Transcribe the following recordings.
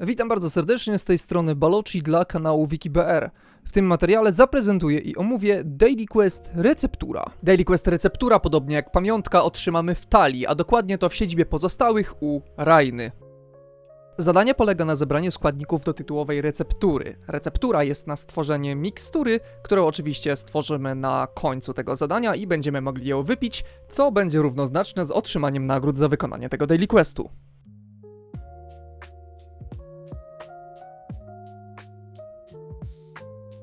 Witam bardzo serdecznie z tej strony Baloci dla kanału WikiBR. W tym materiale zaprezentuję i omówię Daily Quest Receptura. Daily Quest Receptura, podobnie jak pamiątka, otrzymamy w talii, a dokładnie to w siedzibie pozostałych u Rajny. Zadanie polega na zebraniu składników do tytułowej receptury. Receptura jest na stworzenie mikstury, którą oczywiście stworzymy na końcu tego zadania i będziemy mogli ją wypić, co będzie równoznaczne z otrzymaniem nagród za wykonanie tego Daily Questu.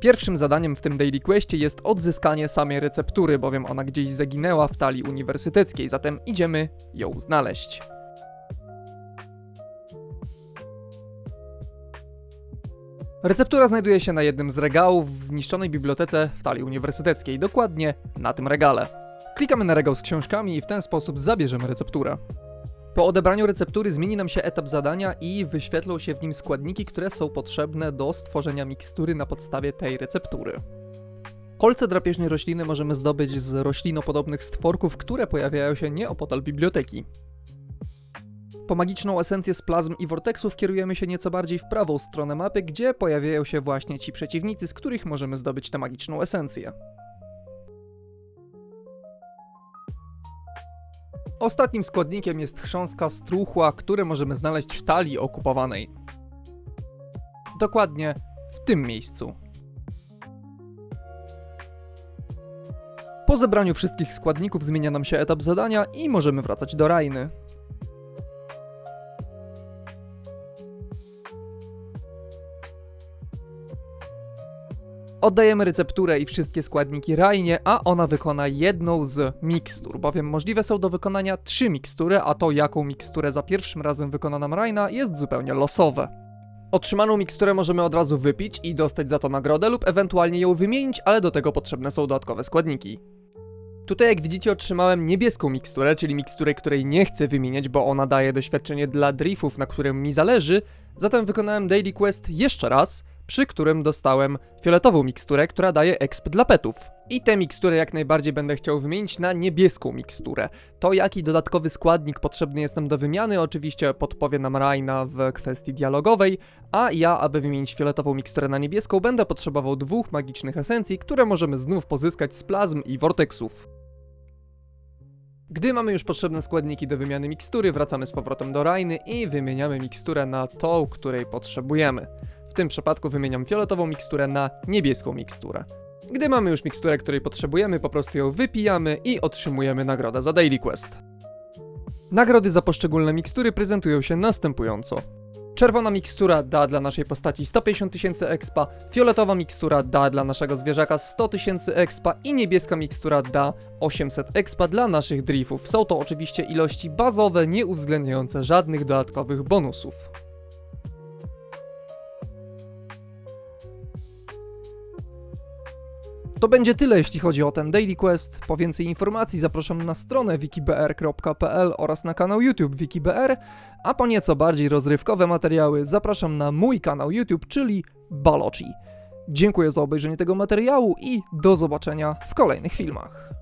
Pierwszym zadaniem w tym Daily Questie jest odzyskanie samej receptury, bowiem ona gdzieś zaginęła w talii uniwersyteckiej, zatem idziemy ją znaleźć. Receptura znajduje się na jednym z regałów w zniszczonej bibliotece w talii uniwersyteckiej, dokładnie na tym regale. Klikamy na regał z książkami i w ten sposób zabierzemy recepturę. Po odebraniu receptury zmieni nam się etap zadania i wyświetlą się w nim składniki, które są potrzebne do stworzenia mikstury na podstawie tej receptury. Kolce drapieżnej rośliny możemy zdobyć z roślinopodobnych stworków, które pojawiają się nieopodal biblioteki. Po magiczną esencję z plazm i vortexów kierujemy się nieco bardziej w prawą stronę mapy, gdzie pojawiają się właśnie ci przeciwnicy, z których możemy zdobyć tę magiczną esencję. Ostatnim składnikiem jest chrząska struchła, które możemy znaleźć w talii okupowanej. Dokładnie w tym miejscu. Po zebraniu wszystkich składników zmienia nam się etap zadania i możemy wracać do Rajny. Oddajemy recepturę i wszystkie składniki Rajnie, a ona wykona jedną z mikstur, bowiem możliwe są do wykonania trzy mikstury, a to jaką miksturę za pierwszym razem wykona nam Rajna jest zupełnie losowe. Otrzymaną miksturę możemy od razu wypić i dostać za to nagrodę lub ewentualnie ją wymienić, ale do tego potrzebne są dodatkowe składniki. Tutaj jak widzicie otrzymałem niebieską miksturę, czyli miksturę, której nie chcę wymieniać, bo ona daje doświadczenie dla driftów, na którym mi zależy, zatem wykonałem Daily Quest jeszcze raz, przy którym dostałem fioletową miksturę, która daje exp dla petów. I tę miksturę jak najbardziej będę chciał wymienić na niebieską miksturę. To jaki dodatkowy składnik potrzebny jest nam do wymiany oczywiście podpowie nam Raina w kwestii dialogowej, a ja, aby wymienić fioletową miksturę na niebieską, będę potrzebował dwóch magicznych esencji, które możemy znów pozyskać z plazm i vortexów. Gdy mamy już potrzebne składniki do wymiany mikstury, wracamy z powrotem do Rajny i wymieniamy miksturę na tą, której potrzebujemy. W tym przypadku wymieniam fioletową miksturę na niebieską miksturę. Gdy mamy już miksturę, której potrzebujemy, po prostu ją wypijamy i otrzymujemy nagrodę za Daily Quest. Nagrody za poszczególne mikstury prezentują się następująco. Czerwona mikstura da dla naszej postaci 150 tysięcy expa, fioletowa mikstura da dla naszego zwierzaka 100 tysięcy expa i niebieska mikstura da 800 expa dla naszych driftów. Są to oczywiście ilości bazowe, nie uwzględniające żadnych dodatkowych bonusów. To będzie tyle, jeśli chodzi o ten Daily Quest. Po więcej informacji zapraszam na stronę wikibr.pl oraz na kanał YouTube WikiBR, a po nieco bardziej rozrywkowe materiały zapraszam na mój kanał YouTube, czyli Baloci. Dziękuję za obejrzenie tego materiału i do zobaczenia w kolejnych filmach.